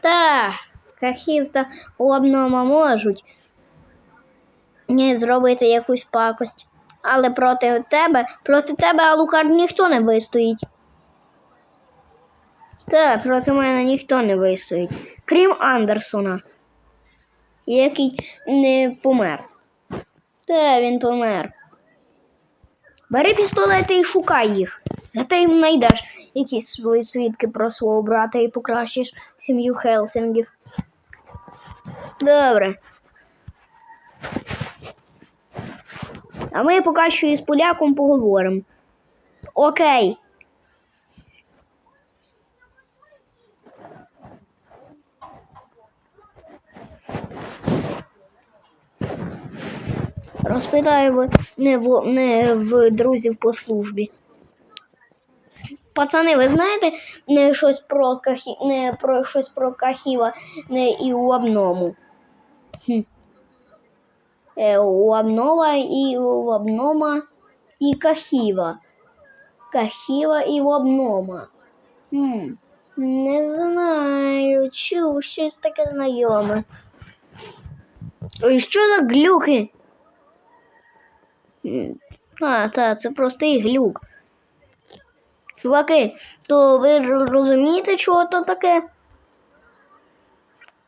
Та, кахів та обнома можуть не зробити якусь пакость. Але проти тебе, проти тебе Алукард ніхто не вистоїть. Та, проти мене ніхто не вистоїть. Крім Андерсона, який не помер. Та, він помер. Бери пістолети і шукай їх. А ти знайдеш якісь свої свідки про свого брата і покращиш сім'ю Хелсингів. Добре. А ми поки що із поляком поговоримо. Окей. Розпитаю не, в, не в друзів по службі. Пацани, ви знаєте не щось про кахі, не про щось про кахіва не і у обному? Е, у обнова і у обнома і кахіва. Кахіва і обнома. Хм. Не знаю, чув щось таке знайоме. Ой, що за глюки? А, так, це простий глюк. Чуваки, то ви розумієте, чого то таке?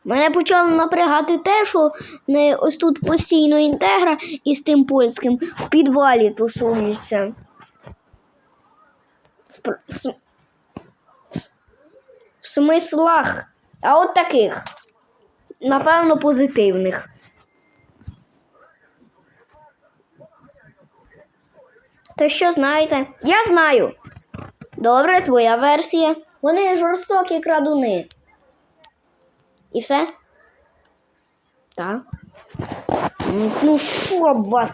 Мене почало напрягати те, що не ось тут постійно інтегра із тим польським в підвалі тусуються. В, в, в, в смислах. А от таких. Напевно, позитивних. То що знаєте? Я знаю. Добре, твоя версія. Вони жорстокі крадуни. І все? Так. Ну, фу об вас.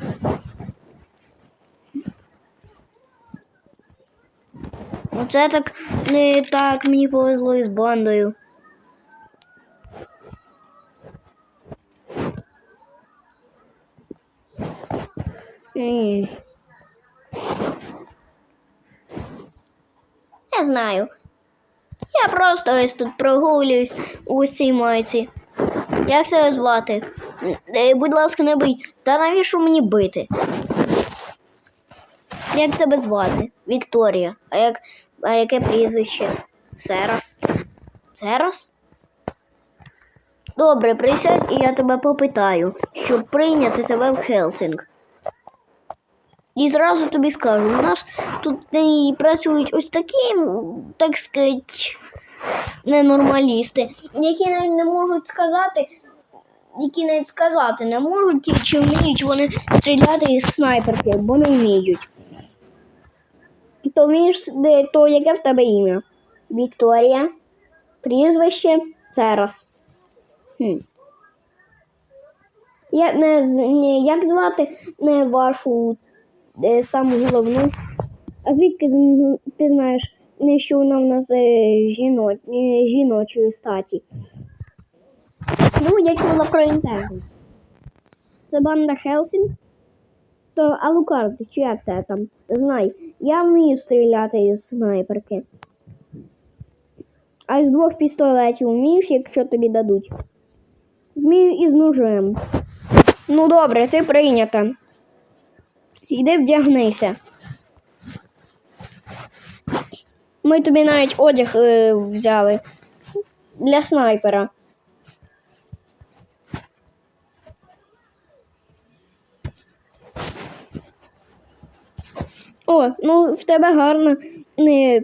Ну, це так не так мені повезло із бандою. М. знаю. Я просто ось тут прогулююсь у цій майці. Як тебе звати? Е, Будь ласка, не бий. Та навіщо мені бити? Як тебе звати? Вікторія. А як а яке прізвище? Серас. Серас? Добре, присядь і я тебе попитаю, щоб прийняти тебе в Хелсинг. І зразу тобі скажу, у нас тут і працюють ось такі, так сказати, ненормалісти, які навіть не можуть сказати, які навіть сказати не можуть, чи вміють вони стріляти із снайперки, бо не вміють. То вмієш, то яке в тебе ім'я? Вікторія, прізвище Церас. Хм. Я, не, як звати не вашу е, саму головну? А звідки ти знаєш, що вона в нас е, жіно, е, жіночої статі? Ну, я чула про інтегру. Це банда Хелсінг? То Алукард, чи як це там? Знай, я вмію стріляти із снайперки. А з двох пістолетів вмієш, якщо тобі дадуть. Вмію із ножем. Ну добре, ти прийнята. Іди вдягнися. Ми тобі навіть одяг е, взяли для снайпера. О, ну в тебе гарно. Не...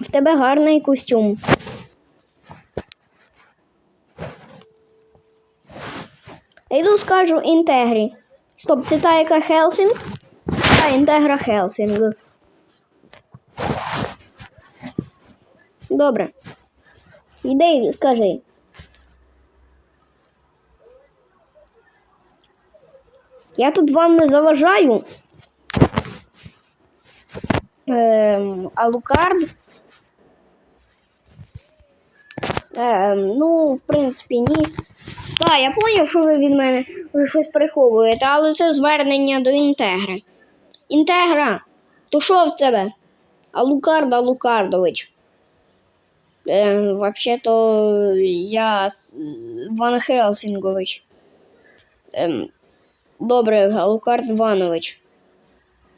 В тебе гарний костюм. Я Йду скажу інтегрі. Стоп, це та яка Хелсінг? Та інтегра Хелсінг. Добре. Іди скажи. Я тут вам не заважаю. Ем, Алукард. Ем, ну, в принципі, ні. Так, я зрозумів, що ви від мене вже щось приховуєте, але це звернення до інтегри. Інтегра, то що в тебе? Алукард Алукардович. Е, вообще-то я Ван Хелсінгович. Ем, добре, Алукард Іванович.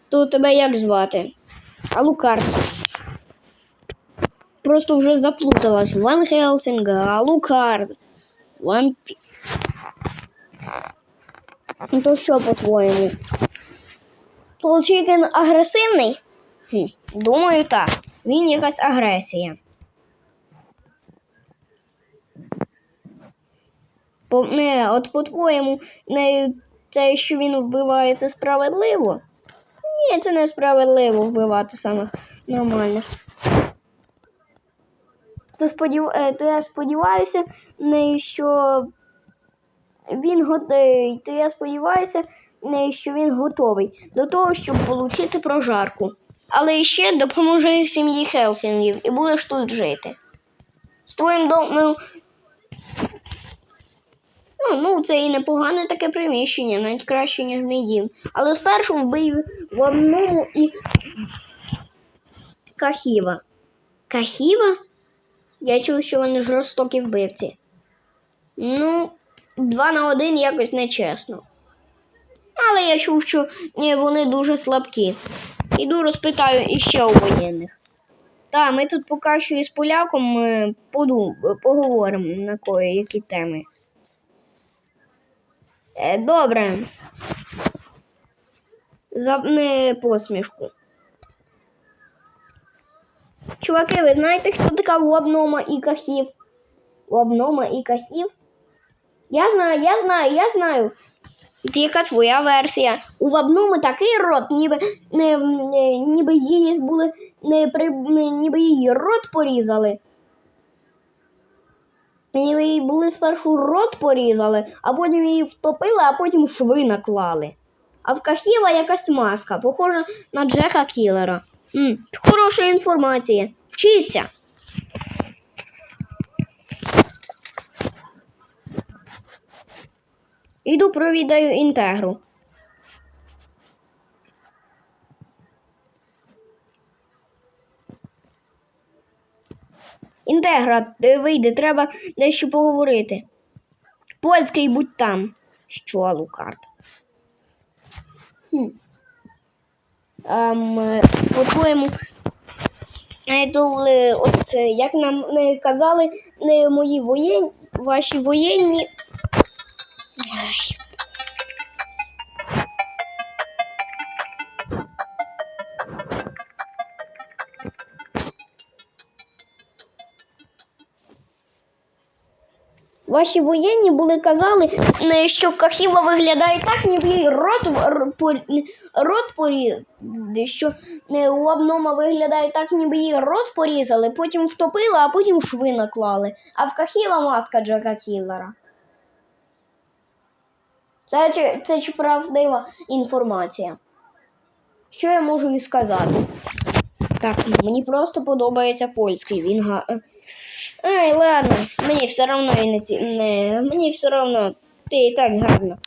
То тебе як звати? Алукард. Просто вже заплуталась. Ван Хелсінга, Алукард. Ван Ну то що по-твоєму? Толчикин агресивний? Хм, думаю, так. Він якась агресія. По, не, от по-твоєму, це, що він вбиває, це справедливо? Ні, це не справедливо вбивати самих нормальних. То, сподів... е, сподіваюся, не, що він готовий. То я сподіваюся, що він готовий до того, щоб отримати прожарку. Але ще допоможи сім'ї Хелсінгів і будеш тут жити. З твоїм домом. Ну, ну, це і непогане таке приміщення, навіть краще, ніж мій дім. Але спершу вбий в одному і Кахіва. Кахіва? Я чув, що вони жорстокі вбивці. Ну, два на один якось нечесно. Але я чув, що ні, вони дуже слабкі. Іду розпитаю іще у воєнних. Так, ми тут поки що із поляком е, подум, поговоримо на кої які теми. Е, добре. Запни посмішку. Чуваки, ви знаєте, хто така Лобнома і Кахів? Лобнома і Кахів? Я знаю, я знаю, я знаю. Яка твоя версія? У Лобноми такий рот, ніби, не, не, ніби її були, не, при, ніби її рот порізали. Ніби їй були спершу рот порізали, а потім її втопили, а потім шви наклали. А в Кахіва якась маска, похожа на Джека Кілера. М, хороша інформація. Вчіться. Іду провідаю інтегру. Інтегра, е, вийди, треба дещо поговорити. Польський будь там. Що, Лукард? Хм. Ем, е, по-твоєму, е, то, е, це, як нам казали, мої воєнні, ваші воєнні. Ваші воєнні були казали, е, що Кахіва виглядає так, ніби їй рот, рот порізали, що е, у Абнома виглядає так, ніби їй рот порізали, потім втопили, а потім шви наклали. А в Кахіва маска Джека Кіллера. Це, чи- це чи правдива інформація. Що я можу і сказати? Так, мені просто подобається польський. Він га. Ай, ладно, мені все одно і не ці. Не, мені все одно. Ти і так гарно.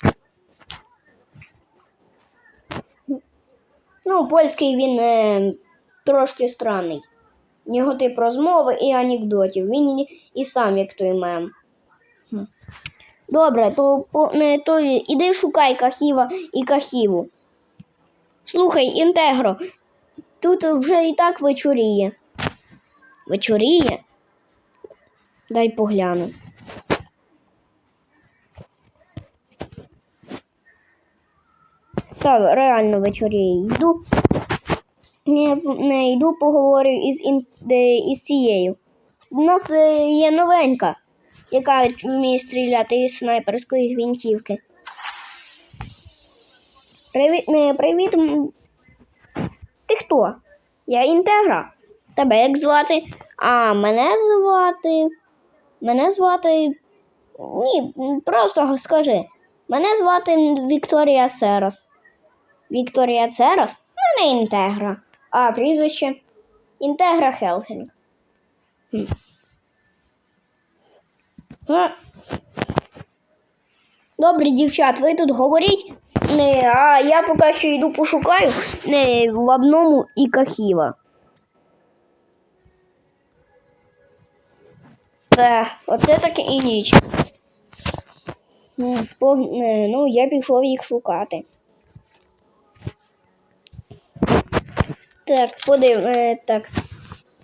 Ну, польський він е, трошки странний. В нього тип розмови і анекдотів. Він і сам як той мем. Добре, то, не, то іди шукай Кахіва і Кахіву. Слухай, Інтегро, тут вже і так вечоріє. Вечоріє? Дай погляну. Так, реально вечоріє. Йду. Не, не йду поговорю із, із цією. У нас е, є новенька, яка вміє стріляти із снайперської гвинтівки. Привіт, не, привіт. Ти хто? Я інтегра. Тебе як звати? А мене звати. Мене звати. Ні, просто скажи. Мене звати Вікторія Серас. Вікторія Церас? Мене інтегра. А прізвище Інтегра Хелсінг. Хм. А. Добре, дівчат, ви тут говоріть, а я поки що йду пошукаю в одному і кахіва. Це, оце так і ніч. Ну, я пішов їх шукати. Так, подив, е, так,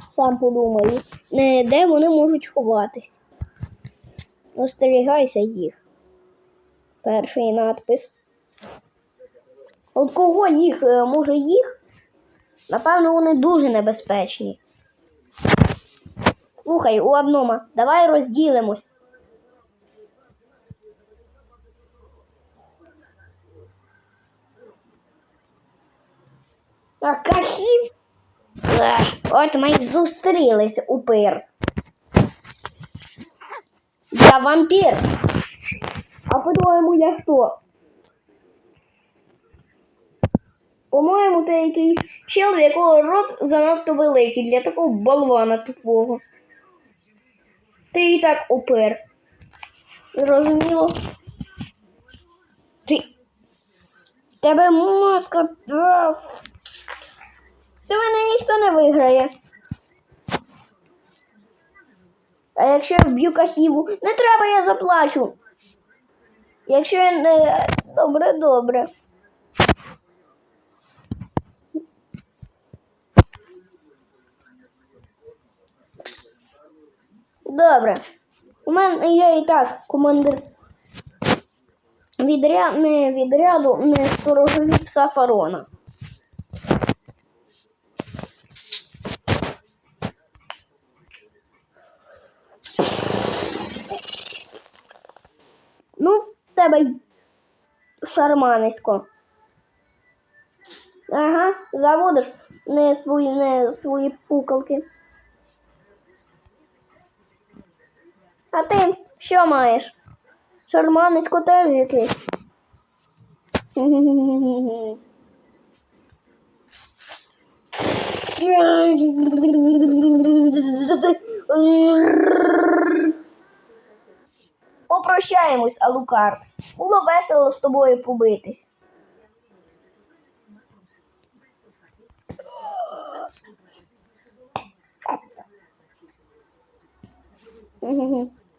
сам подумаю, е, де вони можуть ховатись. Остерігайся їх. Перший надпис. От кого їх? Е, Може їх? Напевно, вони дуже небезпечні. Слухай, у однома, давай розділимось. А кахів? От ми зустрілись, упир. Я вампір. А по-твоєму я хто? По-моєму, ти якийсь чел, в якого рот занадто великий для такого болвана тупого. Ти і так упир. Зрозуміло? Ти. В тебе маска. Ти мене ніхто не виграє. А якщо я вб'ю кахіву, не треба, я заплачу. Якщо я не. Добре, добре. Добре. У мене є і так командир відряд, не відряду не сторожові пса фарона. Ну, в тебе шарманисько. Ага, заводиш не свої, не свої пукалки. А ти що маєш? Шарманисько теж якийсь. Попрощаємось, Алукард. Було весело з тобою побитись.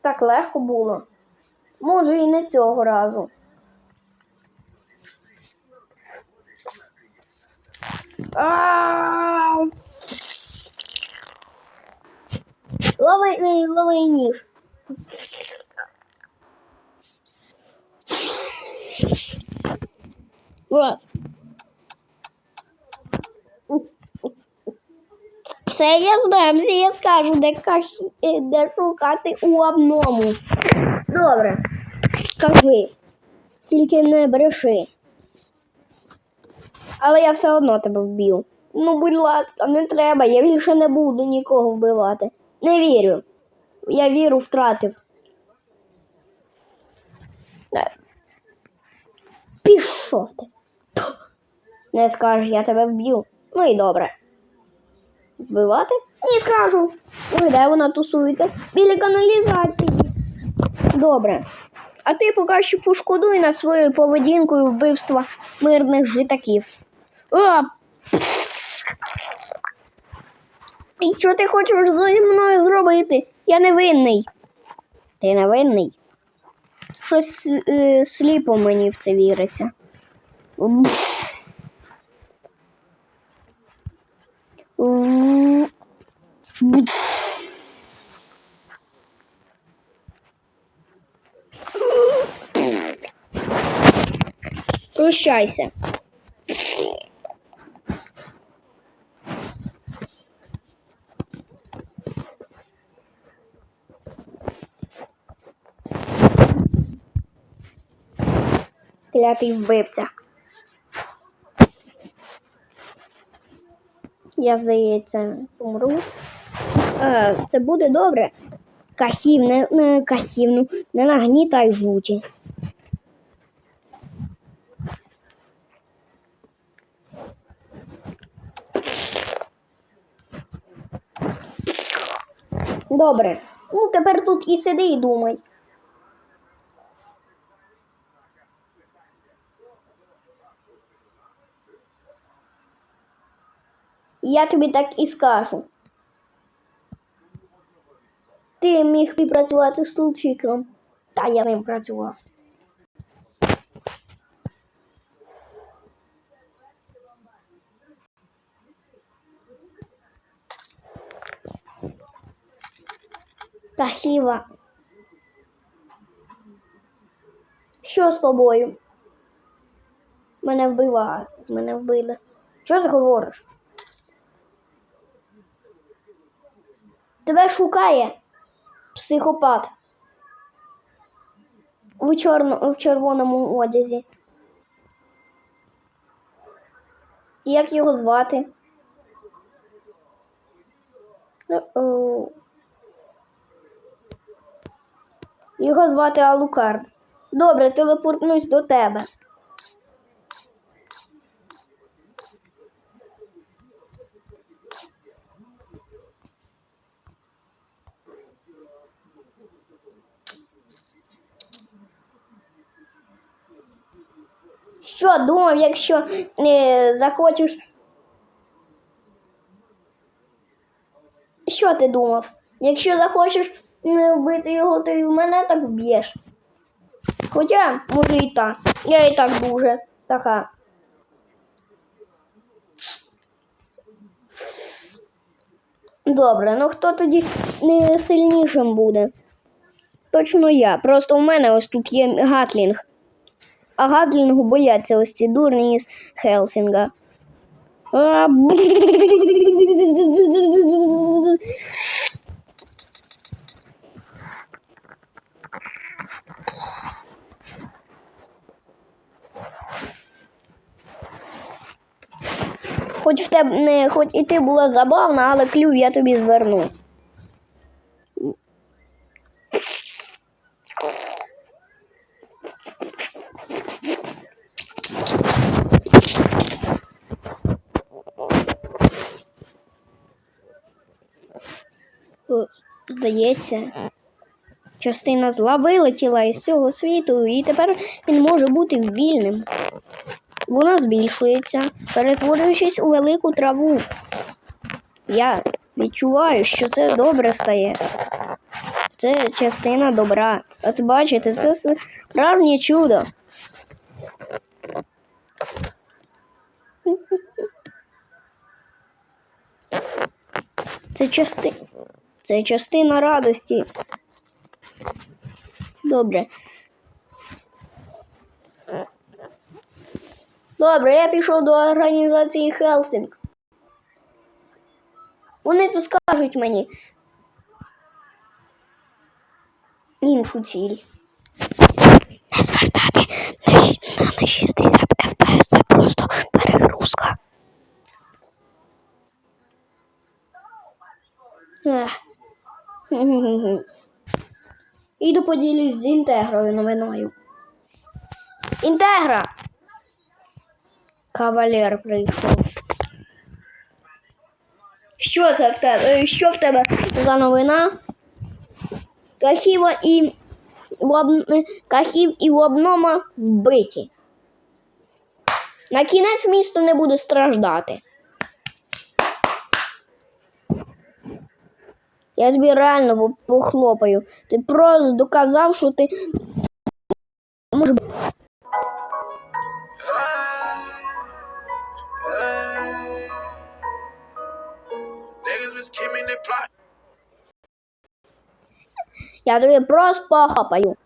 Так легко було. Може, і не цього разу. Лови, лови ніж. Все я знаю, все я скажу, де, е, де шукати у одному. Добре. Кажи. Тільки не бреши. Але я все одно тебе вб'ю. Ну, будь ласка, не треба, я більше не буду нікого вбивати. Не вірю. Я віру втратив. Е. Пішов ти. Не скажеш, я тебе вб'ю. Ну і добре. Збивати? Ні, скажу. Ой, де вона тусується? Біля каналізації. Добре. А ти поки що пошкодуй над своєю поведінкою вбивства мирних житаків. А! І що ти хочеш зі мною зробити? Я не винний. Ти не винний? Щось е, сліпо мені в це віриться. Прощайся. Клятий вбивця. Я, здається, помру. А, це буде добре. Кахів, не, не кахів, ну, не нагнітай жуті. Добре. Ну, тепер тут і сиди і думай. Я тобі так і скажу. Ти міг працювати з Тулчиком. Та я ним працював. Кахіва. Що з тобою? Мене вбивають, мене вбили. Що ти говориш? Тебе шукає психопат у, чорно, в червоному одязі. Як його звати? Його звати Алукард. Добре, телепортнусь до тебе. Що думав, якщо не захочеш. Що ти думав? Якщо захочеш не вбити його, ти в мене так вб'єш. Хоча, може і так. Я і так дуже така. Добре, ну хто тоді не сильнішим буде? Точно я. Просто у мене ось тут є Гатлінг. А Гатлінгу бояться ось ці дурні з Хелсінга. А, В не, хоч і ти була забавна, але клюв я тобі зверну. Здається, частина зла вилетіла із цього світу, і тепер він може бути вільним. Вона збільшується, перетворюючись у велику траву. Я відчуваю, що це добре стає. Це частина добра. От бачите, це справжнє чудо. Це части... Це частина радості. Добре. Добре, я пішов до організації Хелсінг. Вони тут скажуть мені іншу ціль. Не звертати на 60 FPS, це просто перегрузка. Іду поділюсь з інтегрою новиною. Інтегра! Кавалер прийшов. Що це в тебе? е, Що в тебе за новина? Кахіва і Лоб... Кахів і Лобнома вбиті. На кінець місто не буде страждати. Я тобі реально похлопаю. Ти просто доказав, що ти можеш Я тобі просто похлопаю.